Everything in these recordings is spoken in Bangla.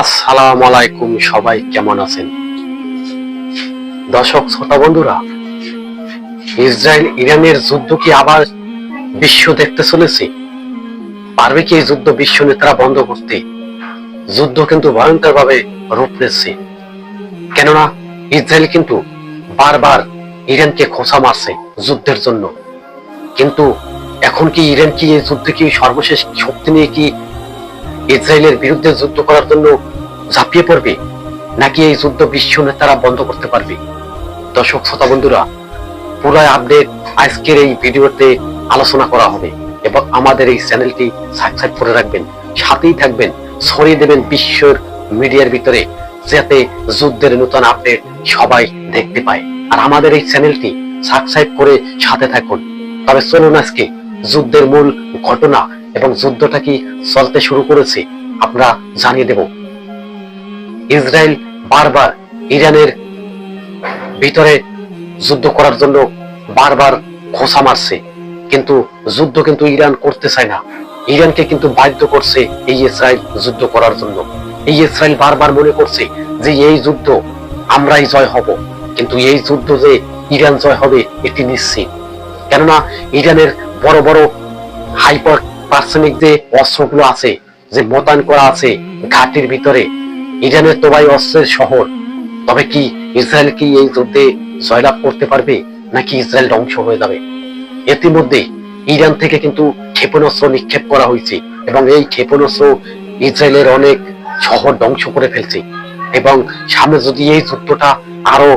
আসসালাম আলাইকুম, সবাই কেমন আছেন? দর্শক, শ্রোতা বন্ধুরা, ইসরায়েল ইরানের যুদ্ধ কি আবার বিশ্ব দেখতে চলেছে? পারবে কি এই যুদ্ধ বিশ্ব নেতারা বন্ধ করতে? যুদ্ধ কিন্তু ভয়ঙ্কর ভাবে রূপ নিচ্ছে। কেননা, ইসরায়েল কিন্তু বারবার ইরানকে খোঁচা মারছে যুদ্ধের জন্য। কিন্তু এখন কি ইরান কি এই যুদ্ধে কি সর্বশেষ শক্তি নিয়ে কি ইসরায়েলের বিরুদ্ধে যুদ্ধ করার জন্য ঝাঁপিয়ে পড়বে, নাকি এই যুদ্ধ বিশ্ব নেতারা বন্ধ করতে পারবে? দর্শক, শ্রোতা বন্ধুরা পুরো আপডেট আজকের এই ভিডিওতে আলোচনা করা হবে এবং আমাদের এই চ্যানেলটি সাবস্ক্রাইব করে রাখবেন। সাথেই থাকবেন, ছড়িয়ে দেবেন বিশ্বের মিডিয়ার ভিতরে, যাতে যুদ্ধের নতুন আপডেট সবাই দেখতে পায়। আর আমাদের এই চ্যানেলটি সাবস্ক্রাইব করে সাথে থাকুন। তবে চলুন আজকে যুদ্ধের মূল ঘটনা এবং যুদ্ধটা কি চলতে শুরু করেছে, আমরা জানিয়ে দেব। ইসরায়েল বারবার ইরানের ভিতরে যুদ্ধ করার জন্য বারবার খোসা মারছে, কিন্তু যুদ্ধ কিন্তু ইরান করতে চায় না। ইরানকে কিন্তু বাধ্য করছে এই ইসরায়েল যুদ্ধ করার জন্য। এই ইসরায়েল বারবার মনে করছে যে এই যুদ্ধ আমরাই জয় হব, কিন্তু এই যুদ্ধ যে ইরান জয় হবে, এটি নিশ্চিত। কেননা ইরানের বড় বড় হাইপার পার্সনিক যে অস্ত্রগুলো আছে, যে মোতায়েন করা আছে ঘাটির ভিতরে। ইরানের তো ভাই অস্ত্রের শহর। তবে কি ইসরায়েল কি এই যুদ্ধে জয়লাভ করতে পারবে, নাকি ইসরায়েল ধ্বংস হয়ে যাবে? ইতিমধ্যে ইরান থেকে কিন্তু ক্ষেপণাস্ত্র নিক্ষেপ করা হয়েছে এবং এই ক্ষেপণাস্ত্র ইসরায়েলের অনেক শহর ধ্বংস করে ফেলছে। এবং সামনে যদি এই যুদ্ধটা আরও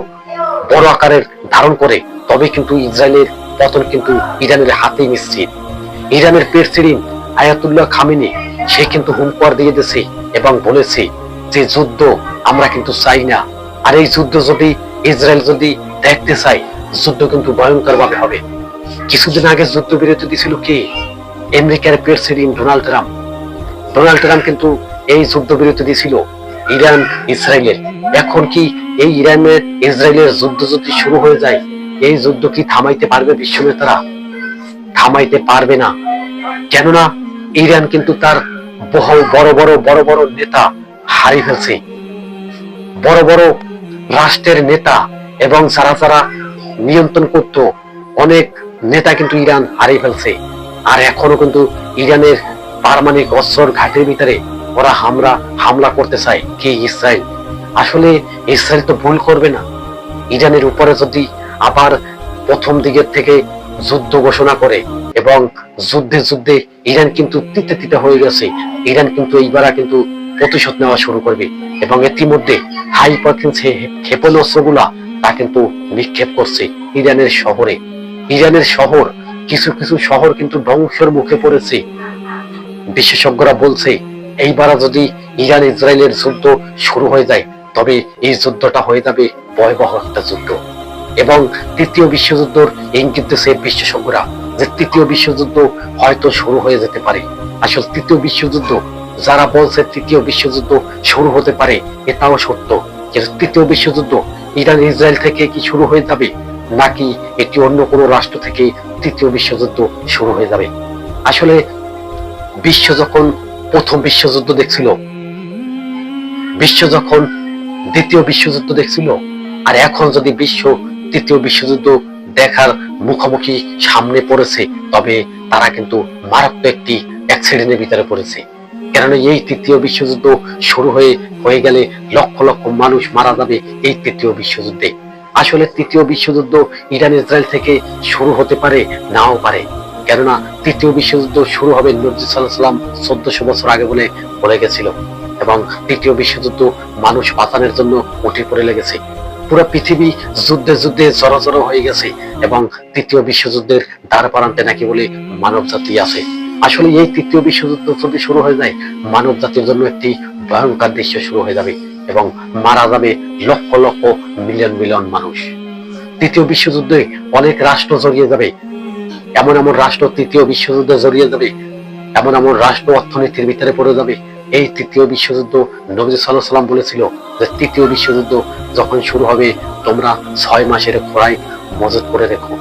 বড় আকারের ধারণ করে তবে কিন্তু ইসরায়েলের পতন কিন্তু ইরানের হাতেই নিশ্চিত। ইরানের প্রেসিডেন্ট আয়াতুল্লাহ খামিনি, সে কিন্তু হুমকার দিয়ে দিয়েছে এবং বলেছে যে যুদ্ধ আমরা কিন্তু চাই না। আর এই যুদ্ধ যদি ইসরায়েল যদি দেখতে চায়, যুদ্ধ কিন্তু ভয়ঙ্কর ভাবে হবে। কিছুদিন আগে যুদ্ধ বিরতি দিছিল কি? আমেরিকার president Donald Trump. Donald Trump কিন্তু এই যুদ্ধ বিরতি দিয়েছিল ইরান, ইসরায়েলের। এখন কি এই ইরানের, ইসরায়েলের যুদ্ধ যদি শুরু হয়ে যায়, এই যুদ্ধ কি থামাইতে পারবে বিশ্ব নেতারা? থামাইতে পারবে না। কেননা ইরান কিন্তু তার বহু বড় বড় বড় বড় নেতা হারিয়ে ফেলছে। বড় বড় রাষ্ট্রের নেতা এবং যারা যারা নিয়ন্ত্রণ করত, অনেক নেতা কিন্তু ইরান হারিয়ে ফেলছে। আর এখনও কিন্তু ইরানের পারমাণবিক অস্ত্র ঘাটের ভিতরে ওরা হামলা হামলা করতে চায় কি? ইসরায়েল। আসলে ইসরায়েল তো ভুল করবে না। ইরানের উপরে যদি আবার প্রথম দিকের থেকে যুদ্ধ ঘোষণা করে এবং যুদ্ধে যুদ্ধে ইরান কিন্তু তিতে তিতে হয়ে গেছে। ইরান কিন্তু এইবার কিন্তু প্রতিশোধ নেওয়া শুরু করবে এবং ইতিমধ্যে হাই ক্ষেপণাস্ত্রগুলা তা কিন্তু নিক্ষেপ করছে ইরানের শহরে। ইরানের শহর, কিছু কিছু শহর কিন্তু ধ্বংসের মুখে পড়েছে। বিশেষজ্ঞরা বলছে, এইবার যদি ইরান ইসরায়েলের যুদ্ধ শুরু হয়ে যায়, তবে এই যুদ্ধটা হয়ে যাবে ভয়াবহ একটা যুদ্ধ। এবং তৃতীয় বিশ্বযুদ্ধর ইঙ্গিত দিচ্ছে বিশেষজ্ঞরা যে তৃতীয় বিশ্বযুদ্ধ হয়তো শুরু হয়ে যেতে পারে। আসলে তৃতীয় বিশ্বযুদ্ধ যারা বলছে তৃতীয় বিশ্বযুদ্ধ শুরু হতে পারে, এটাও সত্য। কিন্তু তৃতীয় বিশ্বযুদ্ধ ইরান ইসরায়েল থেকে কি শুরু হয়ে যাবে, নাকি এটি অন্য কোনো রাষ্ট্র থেকে তৃতীয় বিশ্বযুদ্ধ শুরু হয়ে যাবে? আসলে বিশ্ব যখন প্রথম বিশ্বযুদ্ধ দেখছিল, বিশ্ব যখন দ্বিতীয় বিশ্বযুদ্ধ দেখছিল, আর এখন যদি বিশ্ব তৃতীয় বিশ্বযুদ্ধ দেখার মুখোমুখি সামনে পড়েছে, তবে তারা কিন্তু মারাত্মক একটি অ্যাক্সিডেন্টের ভিতরে পড়েছে। কেননা এই তৃতীয় বিশ্বযুদ্ধ শুরু হয়ে হয়ে গেলে লক্ষ লক্ষ মানুষ মারা যাবে এই তৃতীয় বিশ্বযুদ্ধে। আসলে তৃতীয় বিশ্বযুদ্ধ ইরান ইসরায়েল থেকে শুরু হতে পারে, নাও পারে। কেননা তৃতীয় বিশ্বযুদ্ধ শুরু হবে নজরুল সাল্লাম চোদ্দশো বছর আগে বলে বলে গেছিল। এবং তৃতীয় বিশ্বযুদ্ধ মানুষ বাঁচানোর জন্য উঠে পড়ে লেগেছে। পুরো পৃথিবী যুদ্ধে যুদ্ধে জড়ো হয়ে গেছে এবং তৃতীয় বিশ্বযুদ্ধের দ্বার প্রান্তে নাকি বলে মানব জাতি আছে। আসলে এই তৃতীয় বিশ্বযুদ্ধ যদি শুরু হয়ে যায় মানব জাতির জন্য একটি ভয়ঙ্কর দৃশ্য শুরু হয়ে যাবে এবং মারা যাবে লক্ষ লক্ষ মিলিয়ন মিলিয়ন মানুষ। তৃতীয় বিশ্বযুদ্ধে অনেক রাষ্ট্র জড়িয়ে যাবে। এমন এমন রাষ্ট্র তৃতীয় বিশ্বযুদ্ধে জড়িয়ে যাবে। এমন এমন রাষ্ট্র অর্থনীতির ভিতরে পড়ে যাবে। এই তৃতীয় বিশ্বযুদ্ধ নবী সাল্লাহ সাল্লাম বলেছিল তৃতীয় বিশ্বযুদ্ধ যখন শুরু হবে তোমরা ছয় মাসের খোড়াই মজুত করে রেখো।